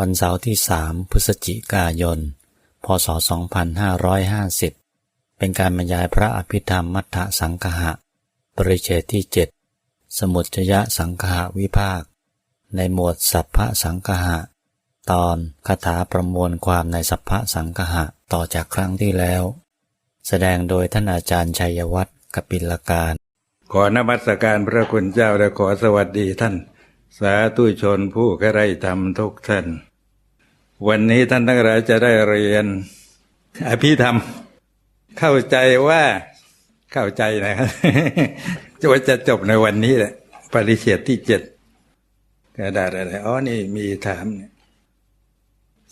วันเสาร์ที่ 3 พฤศจิกายน พศ 2550 เป็นการบรรยายพระอภิธรรมมัทธสังคหะ ปริเชตที่ 7 สมุจยะสังคหะวิภาค ในหมวดสัพพะสังคหะ ตอนคาถาประมวลความในสัพพะสังคหะต่อจากครั้งที่แล้ว แสดงโดยท่านอาจารย์ชัยวัฒน์กปิลการ ขอนมัสการพระคุณเจ้าและขอสวัสดีท่าน สาธุชนผู้ใคร่ธรรมทุกท่าน วันนี้ท่านทั้งหลายจะได้เรียน อภิธรรม เข้าใจว่าเข้าใจนะครับจะว่าจะจบในวันนี้แหละ ปริเชตที่เจ็ดกระดาษอะไรอ๋อนี่มีถามเนี่ย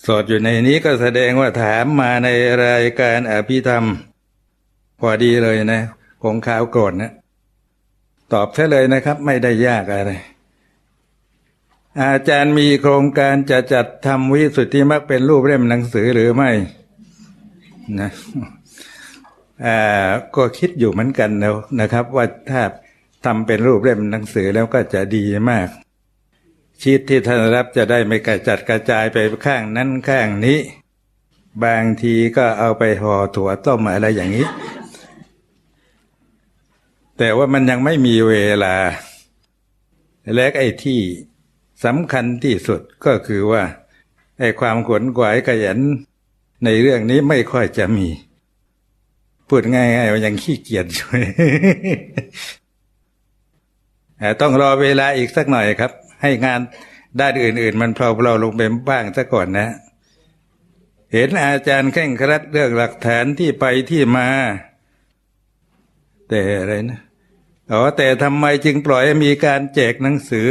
สอดอยู่ในนี้ก็แสดงว่าถามมาในรายการอภิธรรม พอดีเลยนะคงข่าวโกรธนะ ตอบแค่เลยนะครับ ไม่ได้ยากอะไร อาจารย์มีโครงการจะจัดทำวิสุทธิมรรคเป็นรูปเล่มหนังสือหรือไม่นะก็คิดอยู่เหมือนกันแล้วนะครับ ว่าถ้าทำเป็นรูปเล่มหนังสือแล้วก็จะดีมาก ชีตที่ท่านรับจะได้ไม่กระจัดกระจายไปข้างนั้นข้างนี้ บางทีก็เอาไปห่อถั่วต้มอะไรอย่างนี้ แต่ว่ามันยังไม่มีเวลา และไอ้ที่ สำคัญที่สุดก็คือว่าไอ้ความขวนขวายขยันในเรื่องนี้ไม่ค่อยจะมี พูดง่ายๆว่ายังขี้เกียจอยู่แต่ต้องรอเวลาอีกสักหน่อยครับ ให้งานด้านอื่น ๆ มันเพลาๆลงไปบ้างซะก่อนนะ เห็นอาจารย์เคร่งครัดเรื่องหลักฐานที่ไปที่มา แต่อะไรนะอ๋อแต่ทำไมจึงปล่อยมีการแจกหนังสือ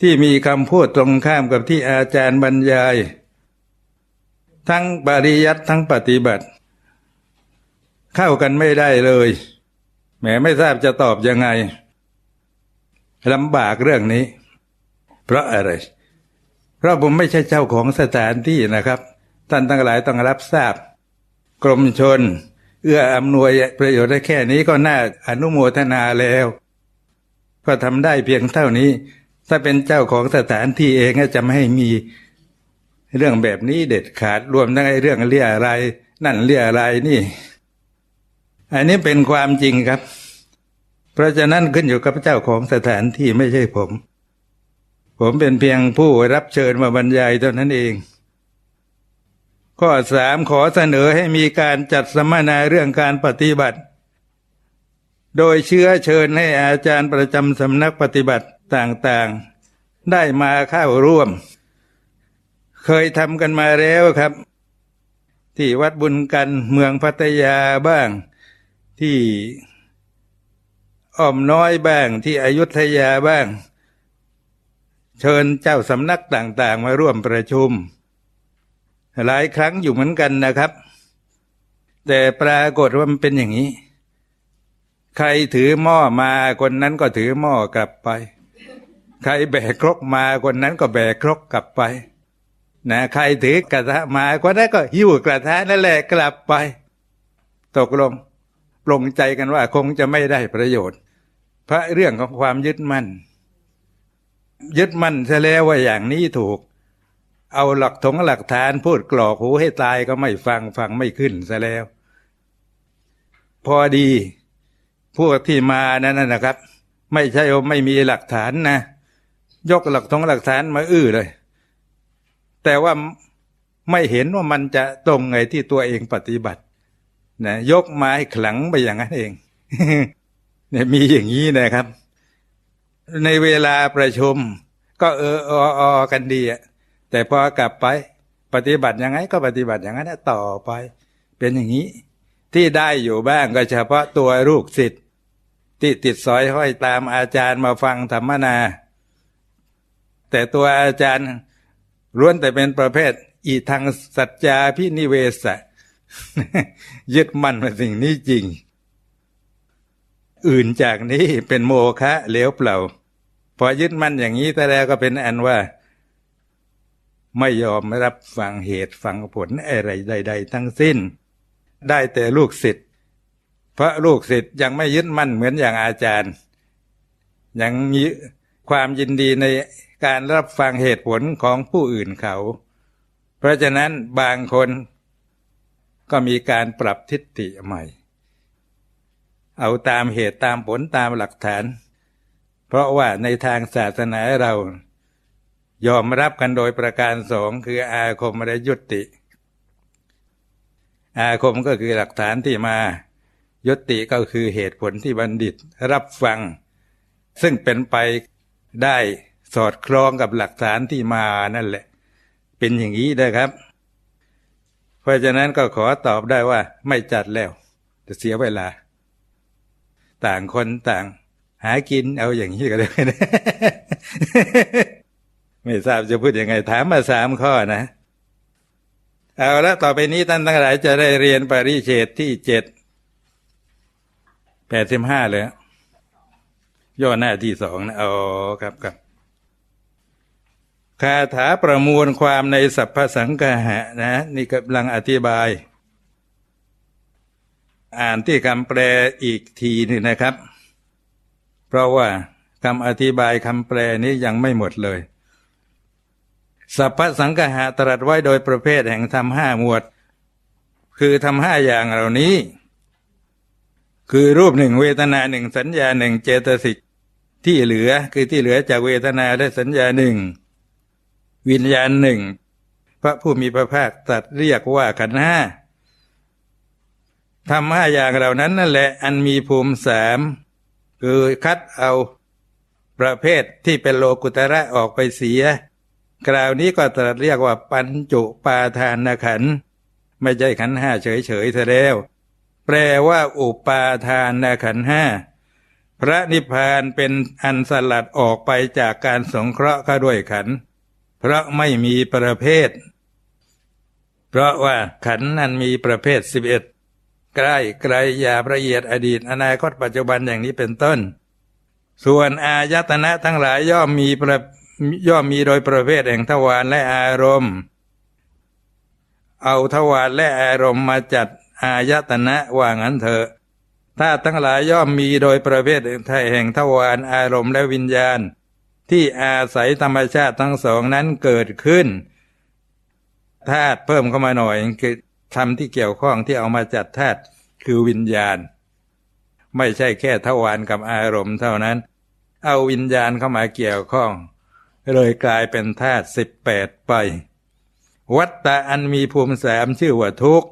ที่มีคำพูดตรงข้ามกับที่อาจารย์บรรยาย ทั้งปริยัติทั้งปฏิบัติ เข้ากันไม่ได้เลยแหมไม่ทราบจะตอบยังไงลำบากเรื่องนี้ เพราะอะไร เพราะผมไม่ใช่เจ้าของสถานที่นะครับ ท่านทั้งหลายต้องรับทราบ กรมชน เอื้ออำนวยประโยชน์ได้แค่นี้ก็น่าอนุโมทนาแล้ว ก็ทำได้เพียงเท่านี้ ถ้าเป็นเจ้าของสถานที่เองก็จะไม่ให้มีเรื่องแบบนี้เด็ดขาดรวมทั้งไอ้เรื่องเรียอะไร นั่นเรียอะไรนี่ อันนี้เป็นความจริงครับ เพราะฉะนั้นขึ้นอยู่กับเจ้าของสถานที่ไม่ใช่ผม ผมเป็นเพียงผู้รับเชิญมาบรรยายเท่านั้นเอง ข้อสามขอเสนอให้มีการจัดสัมมนาเรื่องการปฏิบัติ โดยเชื้อเชิญให้อาจารย์ประจำสำนักปฏิบัติ ต่างๆ ได้มาเข้าร่วม เคยทำกันมาแล้วครับ ที่วัดบุญกันเมืองพัทยาบ้าง ที่อ้อมน้อยบ้างที่อยุธยาบ้าง เชิญเจ้าสำนักต่างๆ มาร่วมประชุม หลายครั้งอยู่เหมือนกันนะครับ แต่ปรากฏว่ามันเป็นอย่างนี้ ใครถือหม้อมาคนนั้นก็ถือหม้อกลับไป ใครแบกครกมาคนนั้นก็แบกครกกลับไปนะใครถือกระทะมาคนนั้นก็หิ้วกระทะนั่นแหละกลับไป ตกลงปลงใจกันว่าคงจะไม่ได้ประโยชน์ พระเรื่องของความยึดมั่น ยึดมั่นซะแล้วว่าอย่างนี้ถูก เอาหลักถงหลักฐานพูดกรอกหูให้ตายก็ไม่ฟังฟังไม่ขึ้นซะแล้ว พอดีพวกที่มานั่นนะครับ ไม่ใช่ว่าไม่มีหลักฐานนะ ยกหลักถงหลักฐานมาอื้อเลย แต่ว่าไม่เห็นว่ามันจะตรงไงที่ตัวเองปฏิบัตินะยกมาให้ขลังไปอย่างนั้นเองเนี่ยมีอย่างนี้นะครับ ในเวลาประชุม ก็เอออออกันดีอะแต่พอกลับไปปฏิบัติยังไง ก็ปฏิบัติอย่างนั้นต่อไป เป็นอย่างนี้ ที่ได้อยู่บ้างก็เฉพาะตัวลูกศิษย์ที่ติดสอยห้อยตามอาจารย์มาฟังธรรมนา แต่ตัวอาจารย์ล้วนแต่เป็นประเภท อีทางสัจจาพินิเวสะยึดมั่นว่าสิ่งนี้จริง อื่นจากนี้เป็นโมฆะเหลวเปล่า พอยึดมั่นอย่างนี้แต่แล้วก็เป็นอันว่า ไม่ยอมรับฟังเหตุฟังผลอะไรใด ๆ ทั้งสิ้น ได้แต่ลูกศิษย์เพราะลูกศิษย์ยังไม่ยึดมั่นเหมือนอย่างอาจารย์ ยังมีความยินดีใน การรับฟังเหตุผลของผู้อื่นเขา เพราะฉะนั้นบางคนก็มีการปรับทิฏฐิใหม่ เอาตามเหตุตามผลตามหลักฐาน เพราะว่าในทางศาสนาเรา ยอมรับกันโดยประการสองคืออาคมและยุติ อาคมก็คือหลักฐานที่มายุติก็คือเหตุผลที่บัณฑิตรับฟัง ซึ่งเป็นไปได้ สอดคล้องกับหลักฐานที่มานั่นแหละ เป็นอย่างนี้นะครับ เพราะฉะนั้นก็ขอตอบได้ว่าไม่จัดแล้วจะเสียเวลา ต่างคนต่าง หากินเอาอย่างนี้ก็ได้นะไม่ทราบจะพูดยังไงถามมาสามข้อนะเอาละต่อไปนี้ท่านทั้งหลายจะได้เรียนปริเชตที่เจ็ดแปดสิบห้าเลยย่อหน้าที่สองนะอ๋อครับครับ คาถาประมวลความในสัพพสังกหะนะนี่กำลังอธิบาย อ่านที่คำแปลอีกทีหนึงนะครับ เพราะว่าคำอธิบายคำแปลนี้ยังไม่หมดเลย สัพพสังกหะตรัสไว้โดยประเภทแห่งธรรมห้าหมวด คือทำห้าอย่างเหล่านี้ คือรูปหนึ่งเวทนาหนึ่งสัญญาหนึ่งเจตสิกที่เหลือคือที่เหลือจากเวทนาและสัญญาหนึ่ง วิญญาณหนึ่ง พระผู้มีพระภาคตรัสเรียกว่าขันห้าทำห้าอย่างเหล่านั้นนั่นแหละอันมีภูมิสามคือคัดเอาประเภทที่เป็นโลกุตระออกไปเสียคราวนี้ก็ตรัสเรียกว่าปัญจุปาทานขัน ไม่ใช่ขันห้าเฉยๆซะแล้ว แปลว่าอุปาทานขันห้าพระนิพพานเป็นอันสลัดออกไปจากการสงเคราะห์เข้าด้วยขันธ์ เพราะไม่มีประเภท เพราะว่าขันนั้นมีประเภทสิบเอ็ดใกล้ไกลหยาละเอียดอดีต อนาคตปัจจุบันอย่างนี้เป็นต้น ส่วนอายตนะทั้งหลายย่อมมีประย่อมมีโดยประเภทแห่งทวารและอารมณ์ เอาทวารและอารมณ์มาจัดอายตนะว่างั้นเถอะถ้าทั้งหลายย่อมมีโดยประเภทแห่งทวารอารมณ์และวิญญาณ ที่อาศัยธรรมชาติทั้งสองนั้นเกิดขึ้นธาตุเพิ่มเข้ามาหน่อยคือทำที่เกี่ยวข้องที่เอามาจัดธาตุคือวิญญาณ ไม่ใช่แค่ทวารกับอารมณ์เท่านั้น เอาวิญญาณเข้ามาเกี่ยวข้อง เลยกลายเป็นธาตุสิบแปดไป วัตตะอันมีภูมิสามชื่อว่าทุกข์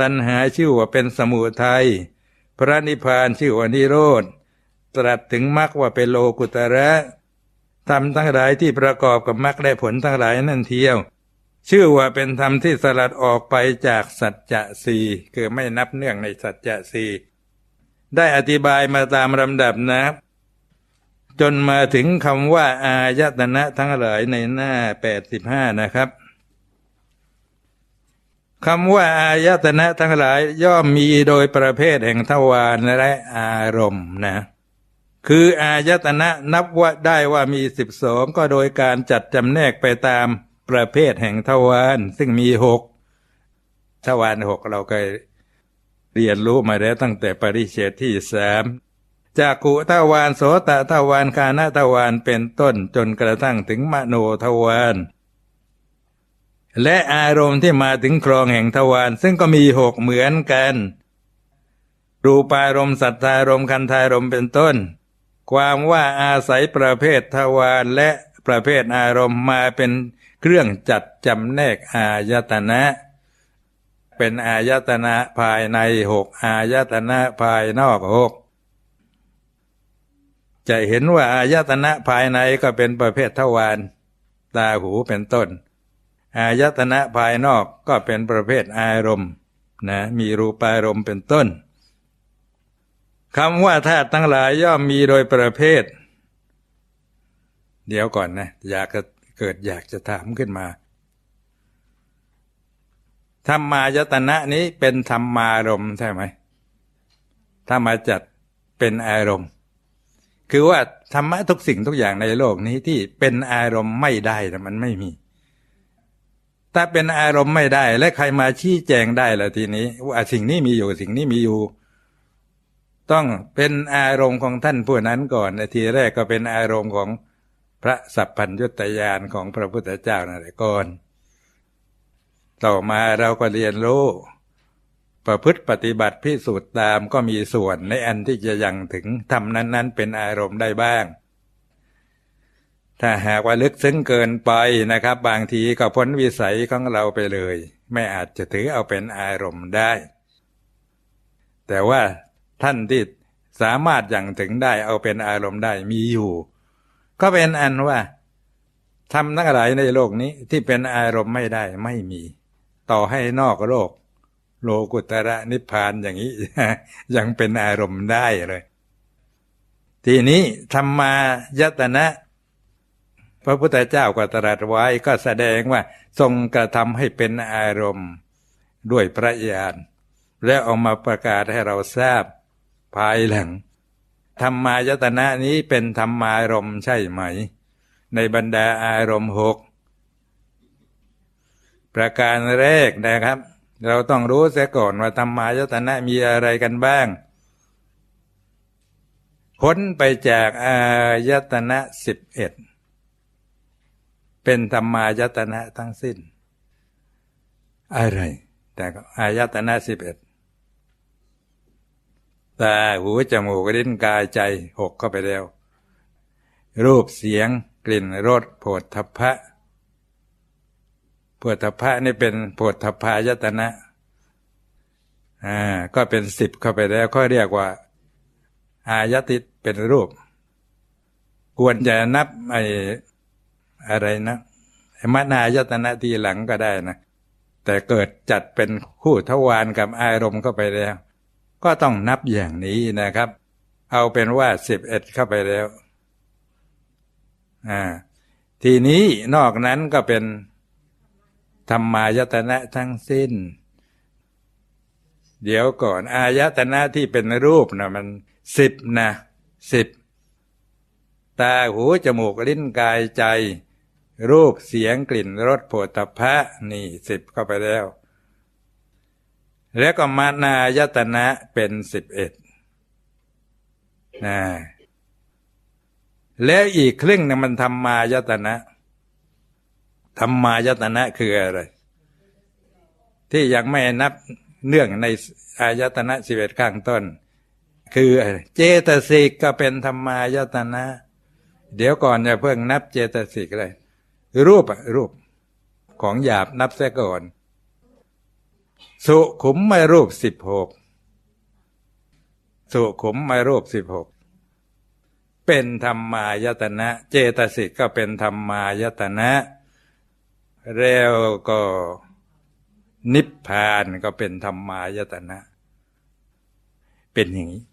ตัณหาชื่อว่าเป็นสมุทัยพระนิพพานชื่อว่านิโรธตรัสถึงมรรคว่าเป็นโลกุตระ ธรรมทั้งหลายที่ประกอบกับมรรคและผลทั้งหลายนั่นเทียว ชื่อว่าเป็นธรรมที่สลัดออกไปจากสัจจะสี่คือไม่นับเนื่องในสัจจะสี่ได้อธิบายมาตามลำดับนะจนมาถึงคำว่า อายตนะทั้งหลายในหน้าแปดสิบห้านะครับคำว่าอายตนะทั้งหลายย่อมมีโดยประเภทแห่งทวารและอารมณ์นะ คืออายตนะนับว่าได้ว่ามีสิบสองก็โดยการจัดจำแนกไปตามประเภทแห่งทวารซึ่งมีหกทวารหกเราเคยเรียนรู้มาแล้วตั้งแต่ปริเชตที่สามจากกุทวารโสตทวารคานาทวารเป็นต้นจนกระทั่งถึงมโนทวารและอารมณ์ที่มาถึงครองแห่งทวารซึ่งก็มีหกเหมือนกัน รูปารมณ์สัทธารมณ์คันธารมณ์เป็นต้น ความว่าอาศัยประเภททวารและประเภทอารมณ์มาเป็นเครื่องจัดจำแนกอายตนะ เป็นอายตนะภายในหกอายตนะภายนอกหกจะเห็นว่าอายตนะภายในก็เป็นประเภททวารตาหูเป็นต้น อายตนะภายนอกก็เป็นประเภทอารมณ์นะมีรูปารมณ์เป็นต้น คำว่าธาตุทั้งหลายย่อมมีโดยประเภท เดี๋ยวก่อนนะ อยากจะเกิดอยากจะถามขึ้นมา ธรรมายตนะนี้เป็นธรรมารมใช่ไหมถ้ามาจัดเป็นอารมณ์ คือว่าธรรมะทุกสิ่งทุกอย่างในโลกนี้ที่เป็นอารมณ์ไม่ได้แต่มันไม่มี ถ้าเป็นอารมณ์ไม่ได้ และใครมาชี้แจงได้ละทีนี้ ว่าสิ่งนี้มีอยู่สิ่งนี้มีอยู่ ต้องเป็นอารมณ์ของท่านผู้นั้นก่อนทีแรกก็เป็นอารมณ์ของพระสัพพัญญุตยานของพระพุทธเจ้านั่นแหละก่อน ต่อมาเราก็เรียนรู้ ประพฤติปฏิบัติพิสูจน์ตามก็มีส่วนในอันที่จะยังถึงทำนั้น ๆ เป็นอารมณ์ได้บ้าง ถ้าหากว่าลึกซึ้งเกินไปนะครับ บางทีก็พ้นวิสัยของเราไปเลย ไม่อาจจะถือเอาเป็นอารมณ์ได้ แต่ว่า ท่านที่สามารถยังถึงได้เอาเป็นอารมณ์ได้มีอยู่ ก็เป็นอันว่าทำทั้งหลายในโลกนี้ที่เป็นอารมณ์ไม่ได้ไม่มี ต่อให้นอกโลก โลกุตระนิพพานอย่างนี้ ยังเป็นอารมณ์ได้เลย ทีนี้ธรรมายตนะ พระพุทธเจ้าก็ตรัสไว้ก็แสดงว่า ทรงกระทำให้เป็นอารมณ์ด้วยพระญาณและเอามาประกาศให้เราทราบ ภายหลังธรรมายตนะนี้เป็นธรรมารมใช่ไหม ในบรรดาอารมณ์หกประการแรกนะครับ เราต้องรู้เสียก่อนว่าธรรมายตนะมีอะไรกันบ้าง พ้นไปจากอายตนะสิบเอ็ดเป็นธรรมายตนะทั้งสิ้น อะไร แต่ก็อายตนะสิบเอ็ด ตาหูจมูกลิ้นกายใจหกเข้าไปแล้ว รูปเสียงกลิ่นรสโผฏฐัพพะโผฏฐัพพะนี่เป็นโผฏฐัพพายตนะอ่าก็เป็นสิบเข้าไปแล้วก็เรียกว่า อายติเป็นรูป ควรจะนับไอ้อะไรนะมนายตนะทีหลังก็ได้นะ แต่เกิดจัดเป็นคู่ทวารกับอารมณ์เข้าไปแล้ว ก็ต้องนับอย่างนี้นะครับ เอาเป็นว่าสิบเอ็ดเข้าไปแล้วอ่าทีนี้นอกนั้นก็เป็นธรรมายตนะทั้งสิ้น เดี๋ยวก่อน อายตนะที่เป็นรูปนะมันสิบนะสิบตาหูจมูกลิ้นกายใจ รูปเสียงกลิ่นรสโผฏฐัพพะนี่สิบเข้าไปแล้ว แล้วก็มานายตนะเป็นสิบเอ็ดนะแล้วอีกครึ่งนึงมันธรรมายตนะธรรมายตนะคืออะไร ที่ยังไม่นับเนื่องในอายตนะสิบเอ็ดข้างต้น คือเจตสิกก็เป็นธรรมายตนะ เดี๋ยวก่อนจะเพิ่งนับเจตสิกเลยรูปอะรูปของหยาบนับเสียก่อน สุขุมไม่รูปสิบหกสุขุมไม่รูปสิบหกเป็นธรรมายตนะ เจตสิกก็เป็นธรรมายตนะแล้วก็นิพพานก็เป็นธรรมายตนะ เป็นอย่างนี้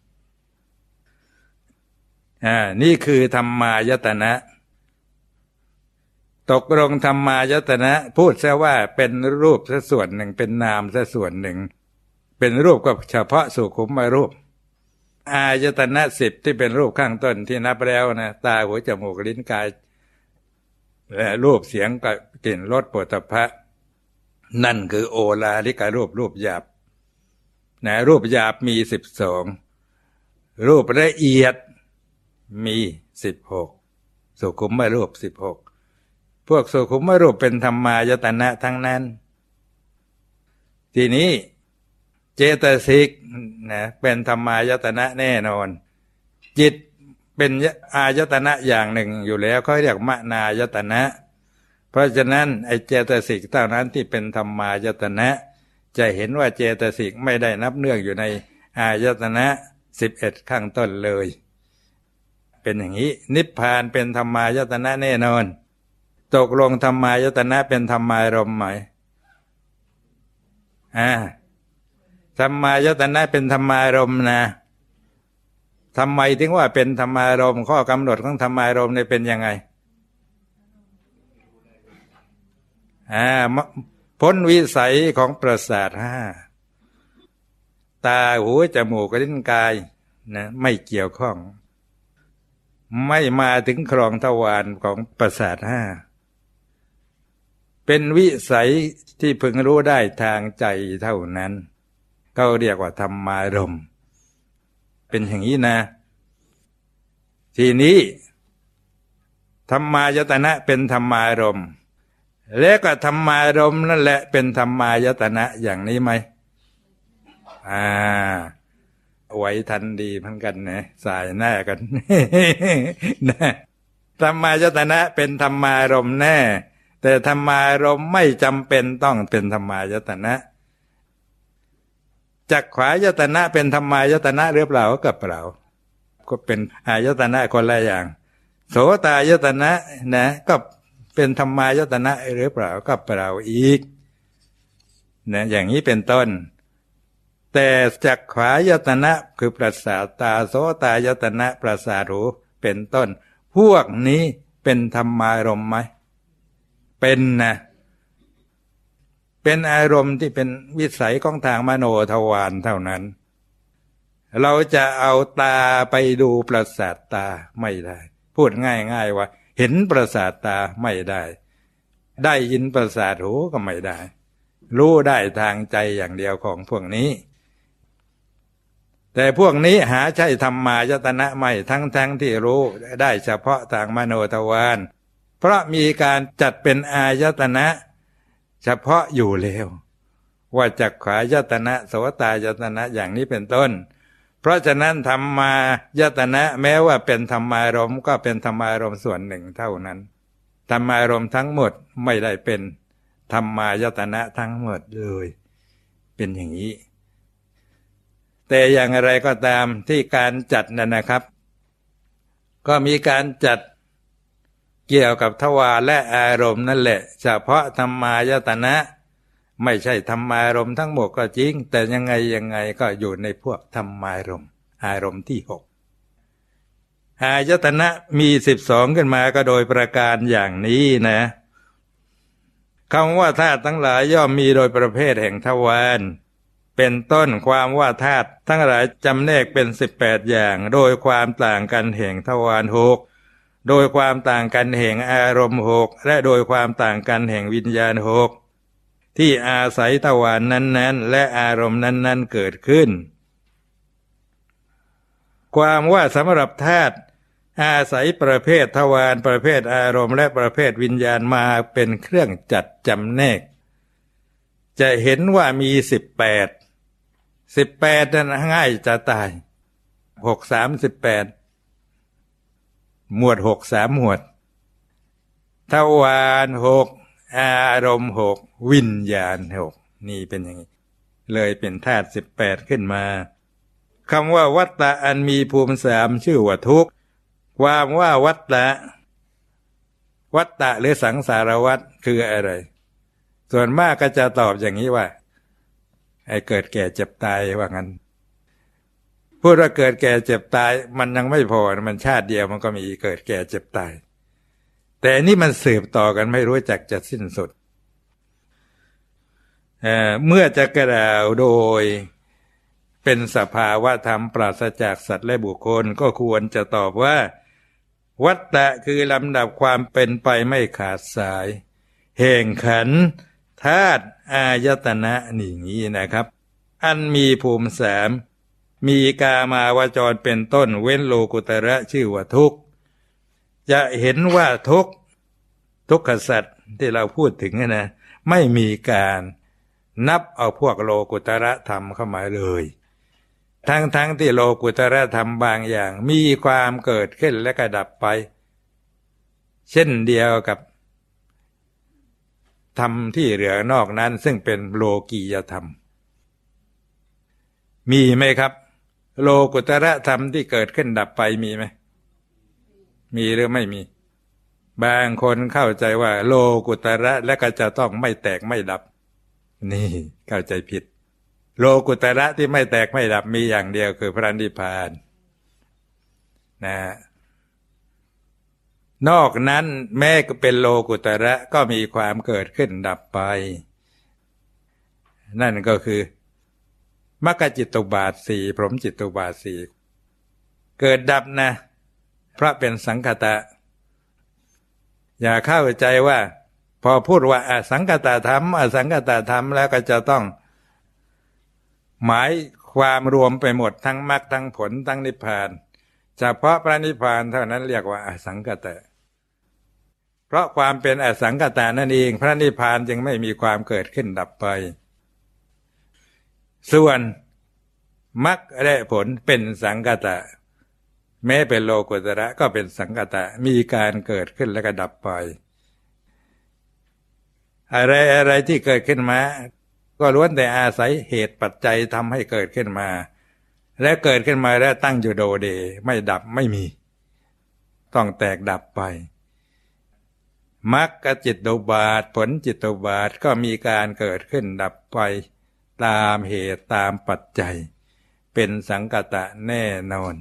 อ่านี่คือธรรมายตนะ ตกลงธรรมายตนะ พูดซะว่าเป็นรูปซะส่วนหนึ่งเป็นนามซะส่วนหนึ่ง เป็นรูปก็เฉพาะสุขุมมารูป อายตนะสิบที่เป็นรูปข้างต้นที่นับแล้วนะตาหัวจมูกลิ้นกาย และรูปเสียงกับกลิ่นรสปุถพะนั่นคือโอลาลิการูปรูปหยาบนะรูปหยาบมีสิบสองรูปละเอียดมีสิบหกสุขุมมารูปสิบหก พวกสุขุมมารูปเป็นธรรมายตนะทั้งนั้น ทีนี้เจตสิกนะเป็นธรรมายตนะแน่นอน จิตเป็นอายตนะอย่างหนึ่งอยู่แล้วเขาเรียกมนายตนะ เพราะฉะนั้นไอเจตสิกเท่านั้นที่เป็นธรรมายตนะ จะเห็นว่าเจตสิกไม่ได้นับเนื่องอยู่ในอายตนะสิบเอ็ดข้างต้นเลย เป็นอย่างนี้ นิพพานเป็นธรรมายตนะแน่นอน ตกลงธรรมายตนะเป็นธรรมารมไหมอ่าธรรมายตนะเป็นธรรมารมนะทำไมถึงว่าเป็นธรรมารมข้อกำหนดของธรรมารมเนี่ยเป็นยังไงอ่าพ้นวิสัยของประสาทห้าตาหูจมูกลิ้นกายนะไม่เกี่ยวข้อง ไม่มาถึงครองทวารของประสาทห้า เป็นวิสัยที่พึงรู้ได้ทางใจเท่านั้นเขาเรียกว่าธรรมารมเป็นอย่างนี้นะ ทีนี้ ธรรมายตนะเป็นธรรมารมและก็ธรรมารมนั่นแหละเป็นธรรมายตนะอย่างนี้ไหมอ่าไว้ทันดีเหมือนกันนะสายหน้ากันนะธรรมายตนะเป็นธรรมารมแน่ แต่ธรรมารมไม่จำเป็นต้องเป็นธรรมายตนะจักขวายตนะเป็นธรรมายตนะหรือเปล่ากับเปล่าก็เป็นอายตนะคนละอย่าง โสตายตนะนะก็เป็นธรรมายตนะหรือเปล่าก็เปล่าอีกนะอย่างนี้เป็นต้น แต่จักขวายตนะคือประสาทตาโสตายตนะประสาทหูเป็นต้น พวกนี้เป็นธรรมารมไหม เป็นนะเป็นอารมณ์ที่เป็นวิสัยของทางมโนทวารเท่านั้น เราจะเอาตาไปดูประสาทตาไม่ได้ พูดง่ายๆว่า เห็นประสาทตาไม่ได้ ได้ยินประสาทหูก็ไม่ได้ รู้ได้ทางใจอย่างเดียวของพวกนี้ แต่พวกนี้หาใช่ธรรมายตนะไม่ทั้งทั้งที่รู้ได้เฉพาะทางมโนทวาร เพราะมีการจัดเป็นอายตนะ เฉพาะอยู่แล้วว่าจักขายตนะโสตายตนะอย่างนี้เป็นต้น เพราะฉะนั้นธรรมายตนะแม้ว่าเป็นธรรมารมก็เป็นธรรมารมส่วนหนึ่งเท่านั้น ธรรมารมทั้งหมดไม่ได้เป็นธรรมายตนะทั้งหมดเลย เป็นอย่างนี้ แต่อย่างไรก็ตามที่การจัดนั่นนะครับ ก็มีการจัด เกี่ยวกับทวารและอารมณ์นั่นแหละ เฉพาะธรรมายตนะ ไม่ใช่ธรรมารมณ์ทั้งหมดก็จริง แต่ยังไงยังไงก็อยู่ในพวกธรรมารมณ์ อารมณ์ที่หกอายตนะมีสิบสองขึ้นมาก็โดยประการอย่างนี้นะคำว่าธาตุทั้งหลายย่อมมีโดยประเภทแห่งทวารเป็นต้นความว่าธาตุทั้งหลายจำแนกเป็นสิบแปดอย่าง โดยความต่างกันแห่งทวารหก โดยความต่างกันแห่งอารมณ์หกและโดยความต่างกันแห่งวิญญาณหกที่อาศัยทวานนั้นๆ และอารมณ์นั้น ๆ เกิดขึ้น ความว่าสำหรับธาตุอาศัยประเภททวารประเภทอารมณ์และประเภทวิญญาณมาเป็นเครื่องจัดจำแนก จะเห็นว่ามีสิบแปดสิบแปดนั้นง่ายจะตายหกสามสิบแปด หมวดหกสามหมวดทวารหกอารมณ์หกวิญญาณหกนี่เป็นอย่างนี้ เลยเป็นธาตุสิบแปดขึ้นมาคำว่าวัตตะอันมีภูมิสามชื่อว่าทุกข์ความว่าวัตตะ วัตตะหรือสังสารวัตคืออะไร ส่วนมากก็จะตอบอย่างนี้ว่าไอ้เกิดแก่เจ็บตายว่างั้น พูดว่าเกิดแก่เจ็บตาย มันยังไม่พอมันชาติเดียวมันก็มีเกิดแก่เจ็บตาย แต่นี่มันสืบต่อกันไม่รู้จักจะสิ้นสุดเเมื่อจะกระดาวโดยเป็นสภาวะธรรมปราศจากสัตว์และบุคคลก็ควรจะตอบว่า วัตตะคือลำดับความเป็นไปไม่ขาดสาย แห่งขันธาตุอายตนะนี่งี้นะครับ อันมีภูมิสาม มีกามาวจรเป็นต้นเว้นโลกุตระชื่อว่าทุกข์จะเห็นว่าทุกข์ทุกขสัตว์ที่เราพูดถึงนะไม่มีการนับเอาพวกโลกุตระธรรมเข้ามาเลย ทั้งๆทที่โลกุตระธรรมบางอย่าง มีความเกิดขึ้นและกระดับไป เช่นเดียวกับธรรมที่เหลือนอกนั้นซึ่งเป็นโลกียธรรม มีไหมครับ โลกุตระธรรมที่เกิดขึ้นดับไปมีไหม มีหรือไม่มี บางคนเข้าใจว่า โลกุตระและก็จะต้องไม่แตกไม่ดับ นี่เข้าใจผิด โลกุตระที่ไม่แตกไม่ดับมีอย่างเดียวคือพระนิพพานนะนอกนั้นแม้ก็เป็นโลกุตระก็มีความเกิดขึ้นดับไป นั่นก็คือ มรรคจิตตุบาทสี่พรหมจิตตุบาทสี่เกิดดับนะพระเป็นสังคตะ อย่าเข้าใจว่า พอพูดว่าอสังคตะธรรมอสังคตะธรรมแล้วก็จะต้อง หมายความรวมไปหมดทั้งมรรคทั้งผลทั้งนิพพานเฉพาะพระนิพพานเท่านั้นเรียกว่าอสังคตะ เพราะความเป็นอสังกตานั่นเอง พระนิพพานจึงไม่มีความเกิดขึ้นดับไป ส่วนมรรคและผลเป็นสังกตะ แม้เป็นโลกุตระก็เป็นสังกตะมีการเกิดขึ้นแล้วก็ดับไป อะไรอะไรที่เกิดขึ้นมา ก็ล้วนแต่อาศัยเหตุปัจจัยทำให้เกิดขึ้นมา และเกิดขึ้นมาแล้วตั้งอยู่โดเดไม่ดับไม่มี ต้องแตกดับไปมรรคจิตตุบาทผลจิตตุบาทก็มีการเกิดขึ้นดับไป ตามเหตุตามปัจจัย เป็นสังกตะแน่นอน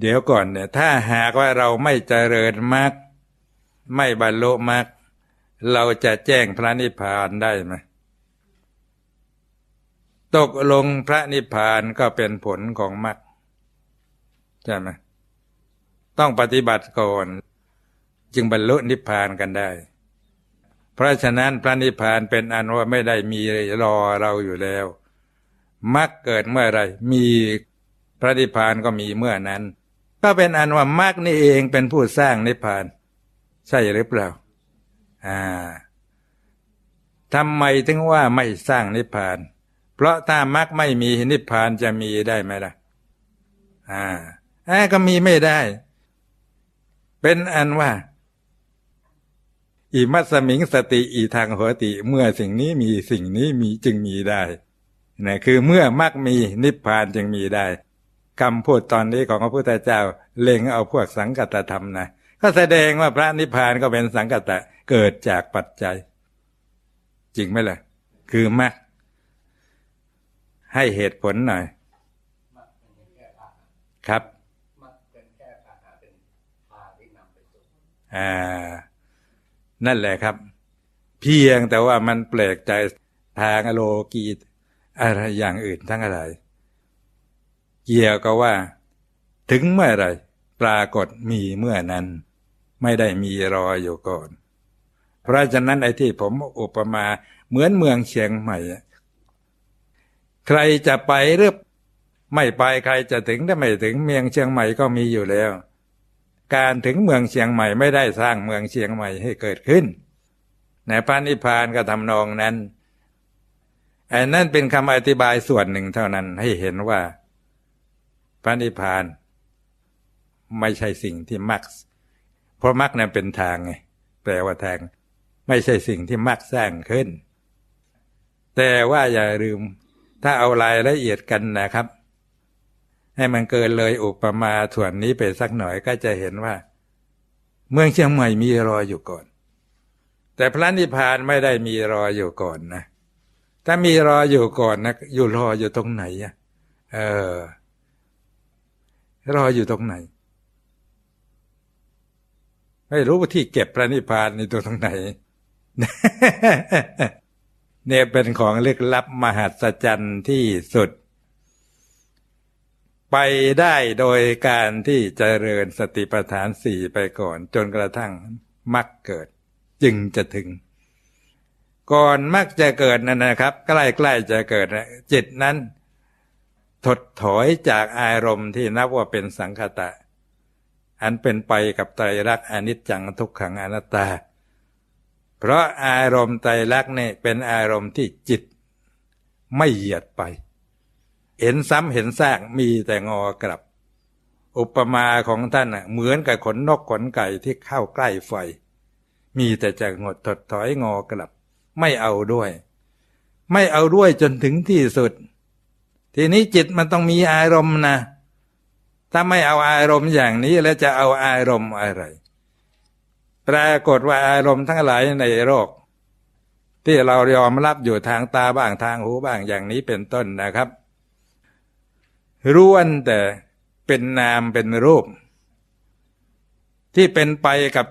เดี๋ยวก่อนเนี่ยถ้าหากว่าเราไม่เจริญมรรคไม่บรรลุมรรคเราจะแจ้งพระนิพพานได้ไหมตกลงพระนิพพานก็เป็นผลของมรรคใช่ไหมต้องปฏิบัติก่อน จึงบรรลุนิพพานกันได้ เพราะฉะนั้นพระนิพพานเป็นอันว่าไม่ได้มีรอเราอยู่แล้วมรรคเกิดเมื่อไรมีพระนิพพานก็มีเมื่อนั้น ก็เป็นอันว่ามรรคนี่เองเป็นผู้สร้างนิพพาน ใช่หรือเปล่าอ่าทำไมถึงว่าไม่สร้างนิพพาน เพราะถ้ามรรคไม่มีนิพพานจะมีได้ไหมล่ะอ่าอ่าก็มีไม่ได้ เป็นอันว่า อิมัสมิงสติอีทางโหติ เมื่อสิ่งนี้มีสิ่งนี้มีจึงมีได้นะคือเมื่อมรรคมีนิพพานจึงมีได้คำพูดตอนนี้ของพระพุทธเจ้า เล็งเอาพวกสังกัตธรรมนะก็แสดงว่าพระนิพพานก็เป็นสังกัตะเกิดจากปัจจัย จริงไหมล่ะ คือมรรคให้เหตุผลหน่อย ครับอ่า นั่นแหละครับ เพียงแต่ว่ามันแปลกใจทางอโลกีอะไรอย่างอื่นทั้งอะไร เกี่ยวกับว่า ถึงเมื่อไรปรากฏมีเมื่อนั้น ไม่ได้มีรออยู่ก่อน เพราะฉะนั้นไอ้ที่ผมอุปมาเหมือนเมืองเชียงใหม่ ใครจะไปหรือไม่ไปใครจะถึงถ้าไม่ถึงเมืองเชียงใหม่ก็มีอยู่แล้ว การถึงเมืองเชียงใหม่ไม่ได้สร้างเมืองเชียงใหม่ให้เกิดขึ้นในพระนิพพานก็ทำนองนั้นไอ้นั่นเป็นคำอธิบายส่วนหนึ่งเท่านั้นให้เห็นว่า พระนิพพาน ไม่ใช่สิ่งที่มัก เพราะมักนั้นเป็นทางไงแปลว่าทาง ไม่ใช่สิ่งที่มักสร้างขึ้น แต่ว่าอย่าลืม ถ้าเอารายละเอียดกันนะครับ ให้มันเกินเลยอุปมาส่วนนี้ไปสักหน่อยก็จะเห็นว่า เมืองเชียงใหม่มีรออยู่ก่อน แต่พระนิพพานไม่ได้มีรออยู่ก่อนนะถ้ามีรออยู่ก่อนนะอยู่รออยู่ตรงไหนอะเออ รออยู่ตรงไหน ไม่รู้ว่าที่เก็บพระนิพพานในตัวตรงไหนเนี่ยเป็นของลึกลับมหัศจรรย์ที่สุด ไปได้โดยการที่เจริญสติปัฏฐานสี่ไปก่อน จนกระทั่งมรรคเกิด จึงจะถึง ก่อนมรรคจะเกิดนั่นนะครับ ใกล้ๆจะเกิดนะจิตนั้น ถดถอยจากอารมณ์ที่นับว่าเป็นสังคตะ อันเป็นไปกับไตรลักษณ์อนิจจังทุกขังอนัตตา เพราะอารมณ์ไตรลักษณ์นี่เป็นอารมณ์ที่จิตไม่เหยียดไป เห็นซ้ำเห็นซากมีแต่งอกลับ อุปมาของท่านน่ะเหมือนกับขนนกขนไก่ที่เข้าใกล้ไฟ มีแต่จะงดถดถอยงอกลับ ไม่เอาด้วย ไม่เอาด้วยจนถึงที่สุด ทีนี้จิตมันต้องมีอารมณ์นะ ถ้าไม่เอาอารมณ์อย่างนี้แล้วจะเอาอารมณ์อะไร ปรากฏว่าอารมณ์ทั้งหลายในโลกที่เรายอมรับอยู่ทางตาบ้างทางหูบ้างอย่างนี้เป็นต้นนะครับ ร้วนแต่เป็นนามเป็นรูป ที่เป็นไปกับ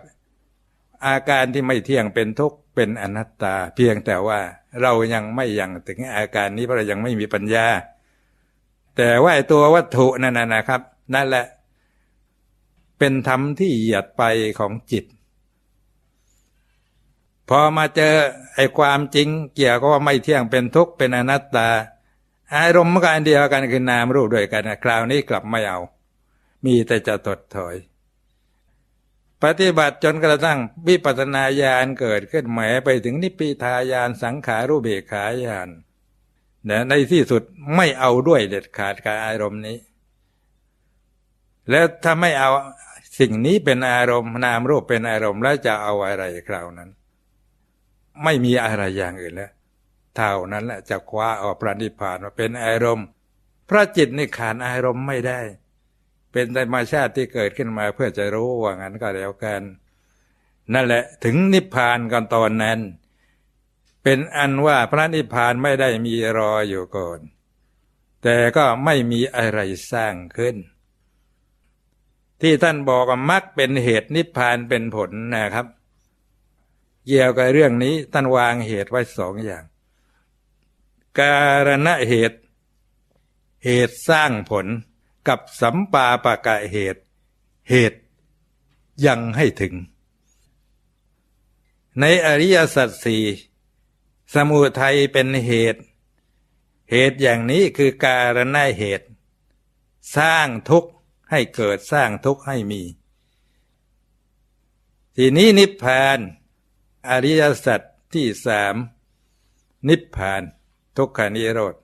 อาการที่ไม่เที่ยงเป็นทุกข์เป็นอนัตตา เพียงแต่ว่าเรายังไม่ยังถึงอาการนี้เพราะเรายังไม่มีปัญญา แต่ว่าตัววัตถุนั่นนะนะครับ นั่นแหละ เป็นธรรมที่เหยียดไปของจิต พอมาเจอไอ้ความจริงเกี่ยวกับว่าไม่เที่ยงเป็นทุกข์เป็นอนัตตา อารมณ์มันก็อันเดียวกันคือนามรูปด้วยกันนะคราวนี้กลับไม่เอา มีแต่จะตดถอย ปฏิบัติจนกระทั่งวิปัสนาญาณเกิดขึ้นแหมไปถึงนิพพิทายานสังขารุเบขาญาณนะในที่สุดไม่เอาด้วยเด็ดขาดกับอารมณ์นี้ แล้วถ้าไม่เอาสิ่งนี้เป็นอารมณ์นามรูปเป็นอารมณ์แล้วจะเอาอะไรคราวนั้น ไม่มีอะไรอย่างอื่นแล้ว เท่านั้นแหละจะคว้าเอาพระนิพพานมาเป็นอารมณ์ พระจิตนี่ขาดอารมณ์ไม่ได้ เป็นธรรมชาติที่เกิดขึ้นมาเพื่อจะรู้ว่างั้นก็แล้วกัน นั่นแหละถึงนิพพานกันตอนนั้น เป็นอันว่าพระนิพพานไม่ได้มีรออยู่ก่อน แต่ก็ไม่มีอะไรสร้างขึ้น ที่ท่านบอกว่ามรรคเป็นเหตุนิพพานเป็นผลนะครับเกี่ยวกับเรื่องนี้ท่านวางเหตุไว้สองอย่าง การณเหตุ เหตุสร้างผลกับสัมปาปะกะเหตุ เหตุยังให้ถึง ในอริยสัจสี่สมุทัยเป็นเหตุ เหตุอย่างนี้คือการณเหตุ สร้างทุกข์ให้เกิดสร้างทุกข์ให้มี ทีนี้นิพพาน อริยสัจที่สามนิพพาน ทุกขานิโรธ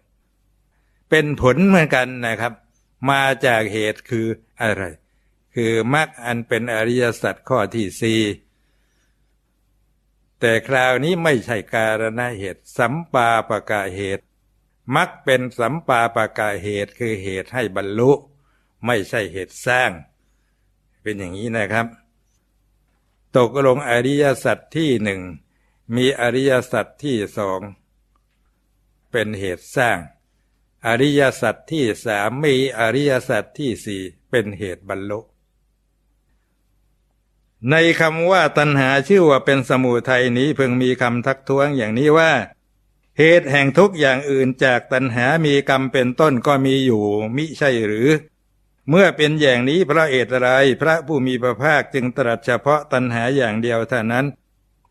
เป็นผลเหมือนกันนะครับ มาจากเหตุคืออะไร คือมรรคอันเป็นอริยสัจข้อที่สี่แต่คราวนี้ไม่ใช่การณเหตุ สัมปาปกะเหตุมรรคเป็นสัมปาปกะเหตุคือเหตุให้บรรลุ ไม่ใช่เหตุสร้าง เป็นอย่างนี้นะครับ ตกลงอริยสัจที่หนึ่งมีอริยสัจที่สอง เป็นเหตุสร้าง อริยสัจที่สามมีอริยสัจที่สี่เป็นเหตุบรรลุในคำว่าตัณหาชื่อว่าเป็นสมุทัยนี้เพิ่งมีคำทักท้วงอย่างนี้ว่า เหตุแห่งทุกอย่างอื่นจากตัณหามีกรรมเป็นต้นก็มีอยู่มิใช่หรือ เมื่อเป็นอย่างนี้พระเอตไรพระผู้มีพระภาคจึงตรัสเฉพาะตัณหาอย่างเดียวเท่านั้น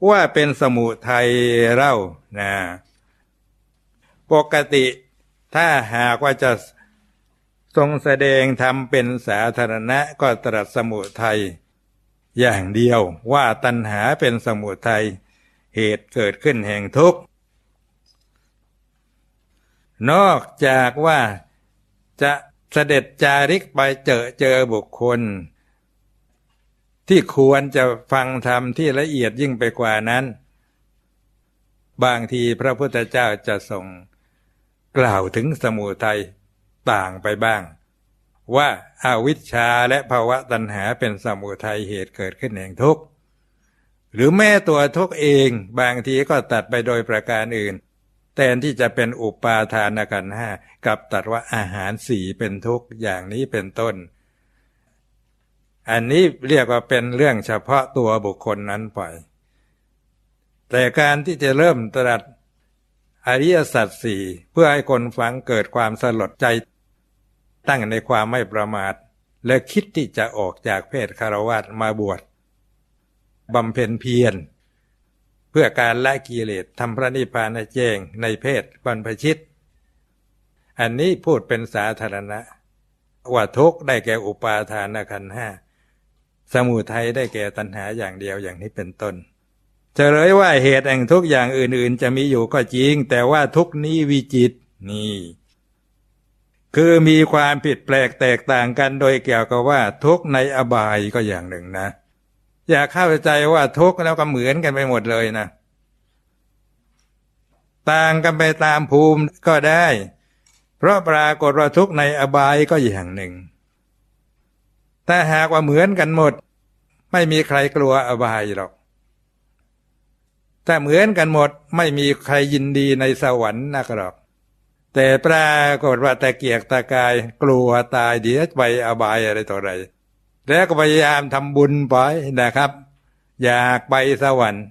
ว่าเป็นสมุทัยเล่านะ ปกติถ้าหากว่าจะทรงแสดงธรรมเป็นสาธารณะก็ตรัสสมุทัยอย่างเดียวว่าตัณหาเป็นสมุทัยเหตุเกิดขึ้นแห่งทุกข์ นอกจากว่าจะเสด็จจาริกไปเจอเจอบุคคล ที่ควรจะฟังธรรมที่ละเอียดยิ่งไปกว่านั้น บางทีพระพุทธเจ้าจะทรง กล่าวถึงสมุทัยต่างไปบ้าง ว่าอาวิชชาและภาวะตัณหาเป็นสมุทัยเหตุเกิดขึ้นแห่งทุกข์หรือแม้ตัวทุกข์เองบางทีก็ตัดไปโดยประการอื่นแทนที่จะเป็นอุปาทานขันห้ากับตัดว่าอาหารสี่เป็นทุกข์อย่างนี้เป็นต้น อันนี้เรียกว่าเป็นเรื่องเฉพาะตัวบุคคลนั้นไป แต่การที่จะเริ่มตรัส อริยสัจสี่เพื่อให้คนฟังเกิดความสลดใจ ตั้งในความไม่ประมาท และคิดที่จะออกจากเพศคารวะมาบวชบำเพ็ญเพียรเพื่อการละกิเลสทำพระนิพพานแจ้งในเพศบรรพชิต อันนี้พูดเป็นสาธารณะ ว่าทุกได้แก่อุปาทานขันห้าสมุทัยได้แก่ตัณหาอย่างเดียวอย่างนี้เป็นต้น เฉลยว่าเหตุแห่งทุกอย่างอื่น ๆ จะมีอยู่ก็จริง แต่ว่าทุกนี้วิจิตนี่ คือมีความผิดแปลกแตกต่างกันโดยเกี่ยวกับว่าทุกในอบายก็อย่างหนึ่งนะ อย่าเข้าใจว่าทุกแล้วก็เหมือนกันไปหมดเลยนะ ต่างกันไปตามภูมิก็ได้ เพราะปรากฏว่าทุกในอบายก็อย่างหนึ่งถ้าหากว่าเหมือนกันหมด ไม่มีใครกลัวอบายหรอก ถ้าเหมือนกันหมดไม่มีใครยินดีในสวรรค์นักหรอก แต่ปรากฏว่าตะเกียกตะกายกลัวตายเดี๋ยวไปอบายอะไรต่ออะไร แล้วก็พยายามทำบุญไปนะครับ อยากไปสวรรค์